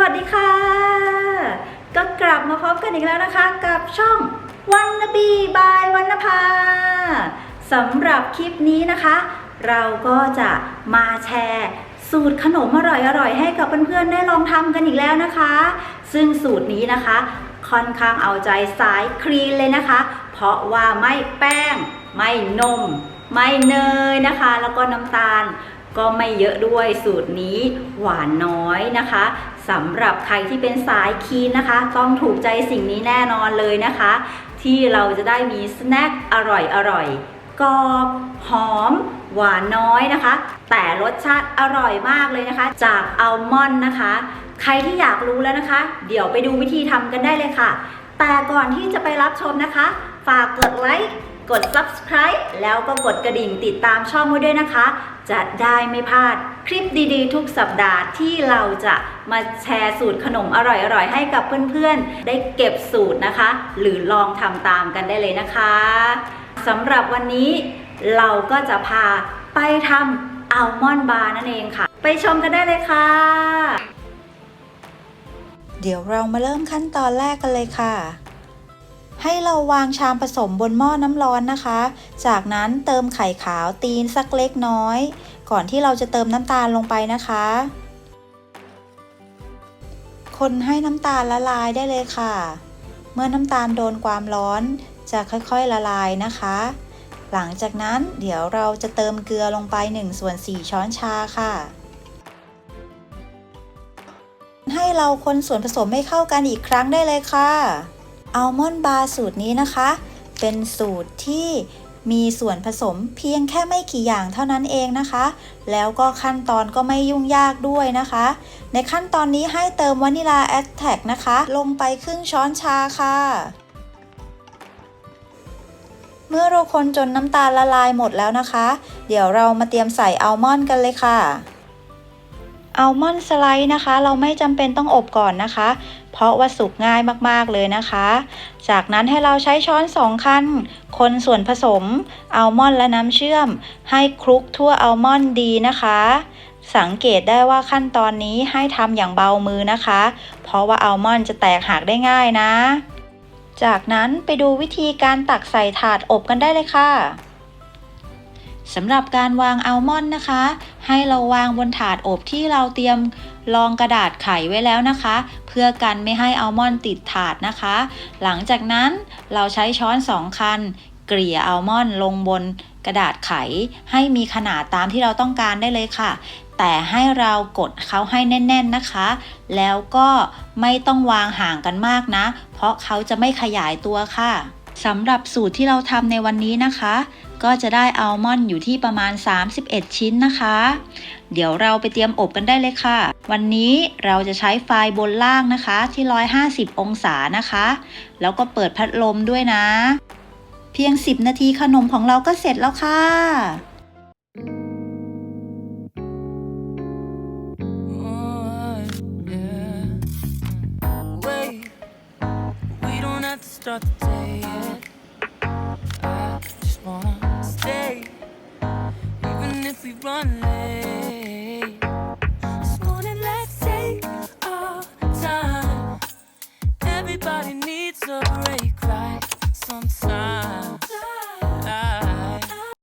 วัสดีค่ะ ก็กลับมาพบกันอีกแล้วนะคะ กับช่องวันนบีบายวันนภาสำหรับคลิปนี้นะคะ เราก็จะมาแชร์สูตรขนมอร่อยๆ ให้กับเพื่อนๆ ได้ลองทำกันอีกแล้วนะคะ ซึ่งสูตรนี้นะคะ ค่อนข้างเอาใจสายคลีนเลยนะคะ เพราะว่าไม่แป้ง ไม่นม ไม่เนยนะคะ แล้วก็น้ำตาล ก็ไม่เยอะด้วยสูตรนี้หวานน้อยนะคะสำหรับใครที่เป็นสายคีนนะคะ ต้องถูกใจสิ่งนี้แน่นอนเลยนะคะ ที่เราจะได้มีสแน็คอร่อยอร่อยกรอบหอม หวานน้อยนะคะ แต่รสชาติอร่อยมากเลยนะคะ จากอัลมอนด์นะคะ ใครที่อยากรู้แล้วนะคะ เดี๋ยวไปดูวิธีทำกันได้เลยค่ะ แต่ก่อนที่จะไปรับชมนะคะ ฝากกดไลค์ กด subscribe แล้วก็กดกระดิ่งติดตามช่องไว้ด้วยนะคะ จะได้ไม่พลาดคลิปดีๆ ทุกสัปดาห์ที่เราจะมาแชร์สูตรขนมอร่อยๆ ให้กับเพื่อนๆ ได้เก็บสูตรนะคะ หรือลองทำตามกันได้เลยนะคะสำหรับวันนี้เราก็จะพาไปทำอัลมอนด์บาร์นั่นเองค่ะ ไปชมกันได้เลยค่ะ เดี๋ยวเรามาเริ่มขั้นตอนแรกกันเลยค่ะ ให้เราวางชามผสมบนหม้อน้ำร้อนนะคะ จากนั้นเติมไข่ขาวตีนสักเล็กน้อย ก่อนที่เราจะเติมน้ำตาลลงไปนะคะ คนให้น้ำตาลละลายได้เลยค่ะ เมื่อน้ำตาลโดนความร้อน จะค่อยๆละลายนะคะ หลังจากนั้นเดี๋ยวเราจะเติมเกลือลงไป1ส่วน4ช้อนชาค่ะให้เราคนส่วนผสมให้เข้ากันอีกครั้งได้เลยค่ะ อัลมอนด์บาร์สูตรนี้นะคะ เป็นสูตรที่มีส่วนผสมเพียงแค่ไม่กี่อย่างเท่านั้นเองนะคะ แล้วก็ขั้นตอนก็ไม่ยุ่งยากด้วยนะคะ ในขั้นตอนนี้ให้เติมวานิลาแอตแทกนะคะ ลงไปครึ่งช้อนชาค่ะ เมื่อเราคนจนน้ำตาลละลายหมดแล้วนะคะ เดี๋ยวเรามาเตรียมใส่อัลมอนด์กันเลยค่ะ อัลมอนด์สไลด์นะคะ เราไม่จำเป็นต้องอบก่อนนะคะ เพราะว่าสุกง่ายมากๆเลยนะคะ จากนั้นให้เราใช้ช้อนสองคันคนส่วนผสมอัลมอนด์และน้ำเชื่อม ให้คลุกทั่วอัลมอนด์ดีนะคะ สังเกตได้ว่าขั้นตอนนี้ให้ทำอย่างเบามือนะคะ เพราะว่าอัลมอนด์จะแตกหักได้ง่ายนะ จากนั้นไปดูวิธีการตักใส่ถาดอบกันได้เลยค่ะสำหรับการวางอัลมอนด์นะคะ ให้เราวางบนถาดอบที่เราเตรียมรองกระดาษไขไว้แล้วนะคะ เพื่อกันไม่ให้อัลมอนด์ติดถาดนะคะ หลังจากนั้นเราใช้ช้อนสองคัน เกลี่ยอัลมอนด์ลงบนกระดาษไข ให้มีขนาดตามที่เราต้องการได้เลยค่ะ แต่ให้เรากดเขาให้แน่น ๆนะคะ แล้วก็ไม่ต้องวางห่างกันมากนะ เพราะเขาจะไม่ขยายตัวค่ะ สำหรับสูตรที่เราทำในวันนี้นะคะ ก็จะได้อัลมอนด์อยู่ที่ประมาณ 31 ชิ้นนะคะ เดี๋ยวเราไปเตรียมอบกันได้เลยค่ะ วันนี้เราจะใช้ไฟบนล่างนะคะ ที่ 150 องศานะคะ แล้วก็เปิดพัดลมด้วยนะ เพียง 10 นาทีขนมของเราก็เสร็จแล้วค่ะ start the day we running?